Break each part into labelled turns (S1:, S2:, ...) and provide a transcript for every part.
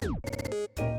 S1: Thank you.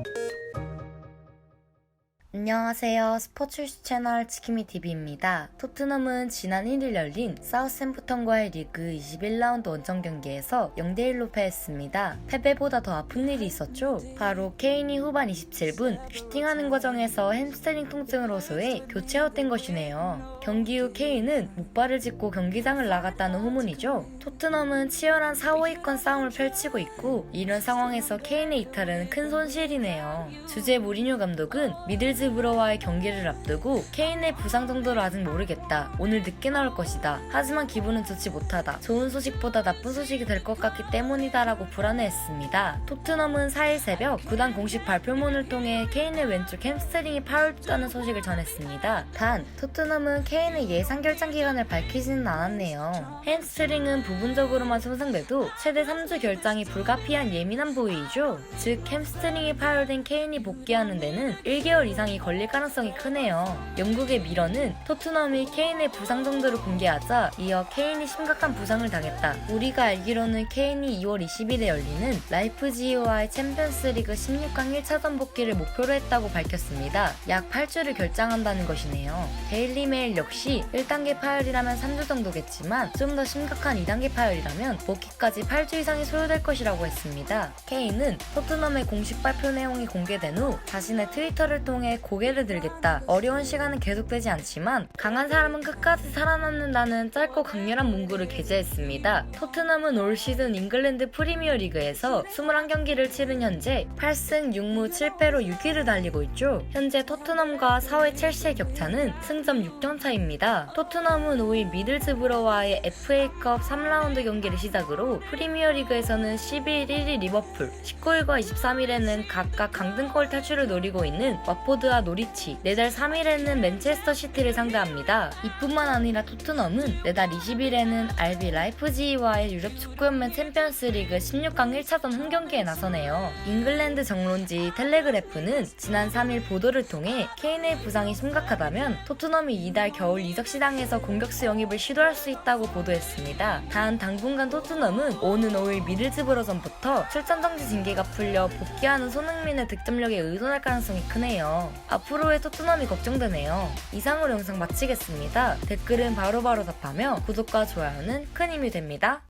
S1: 안녕하세요. 스포츠 이슈 채널 치키미TV입니다. 토트넘은 지난 1일 열린 사우샘프턴과의 리그 21라운드 원정 경기에서 0대1로 패했습니다. 패배보다 더 아픈 일이 있었죠? 바로 케인이 후반 27분 슈팅하는 과정에서 햄스트링 통증으로서의 교체 아웃된 것이네요. 경기 후 케인은 목발을 짚고 경기장을 나갔다는 후문이죠. 토트넘은 치열한 4, 5위권 싸움을 펼치고 있고 이런 상황에서 케인의 이탈은 큰 손실이네요. 주제 무리뉴 감독은 미들즈 브러와의 경기를 앞두고 케인의 부상 정도를 아직 모르겠다. 오늘 늦게 나올 것이다. 하지만 기분은 좋지 못하다. 좋은 소식보다 나쁜 소식이 될 것 같기 때문이다라고 불안해했습니다. 토트넘은 4일 새벽 구단 공식 발표문을 통해 케인의 왼쪽 햄스트링이 파열됐다는 소식을 전했습니다. 단 토트넘은 케인의 예상 결장 기간을 밝히지는 않았네요. 햄스트링은 부분적으로만 손상돼도 최대 3주 결장이 불가피한 예민한 부위이죠. 즉 햄스트링이 파열된 케인이 복귀하는 데는 1개월 이상이 걸릴 가능성이 크네요. 영국의 미러는 토트넘이 케인의 부상 정도를 공개하자 이어 케인이 심각한 부상을 당했다. 우리가 알기로는 케인이 2월 20일에 열리는 라이프지히와의 챔피언스리그 16강 1차전 복귀를 목표로 했다고 밝혔습니다. 약 8주를 결장한다는 것이네요. 데일리메일 역시 1단계 파열이라면 3주 정도겠지만 좀 더 심각한 2단계 파열이라면 복귀까지 8주 이상이 소요될 것이라고 했습니다. 케인은 토트넘의 공식 발표 내용이 공개된 후 자신의 트위터를 통해 고개를 들겠다. 어려운 시간은 계속되지 않지만 강한 사람은 끝까지 살아남는다는 짧고 강렬한 문구를 게재했습니다. 토트넘은 올 시즌 잉글랜드 프리미어 리그에서 21경기를 치른 현재 8승 6무 7패로 6위를 달리고 있죠. 현재 토트넘과 4회 첼시의 격차는 승점 6점 차입니다. 토트넘은 5위 미들즈브러와의 FA컵 3라운드 경기를 시작으로 프리미어 리그에서는 11일 1위 리버풀, 19일과 23일에는 각각 강등골 탈출을 노리고 있는 와포드 와 노리치, 내달 3일에는 맨체스터 시티를 상대합니다. 이뿐만 아니라 토트넘은 내달 20일에는 RB 라이프지히와의 유럽 축구연맹 챔피언스 리그 16강 1차전 홈경기에 나서네요. 잉글랜드 정론지 텔레그래프는 지난 3일 보도를 통해 케인의 부상이 심각하다면 토트넘이 이달 겨울 이적 시장에서 공격수 영입을 시도할 수 있다고 보도했습니다. 단 당분간 토트넘은 오는 5일 미들즈 브러전부터 출전 정지 징계가 풀려 복귀하는 손흥민의 득점력에 의존할 가능성이 크네요. 앞으로의 토트넘이 걱정되네요. 이상으로 영상 마치겠습니다. 댓글은 바로바로 답하며 구독과 좋아요는 큰 힘이 됩니다.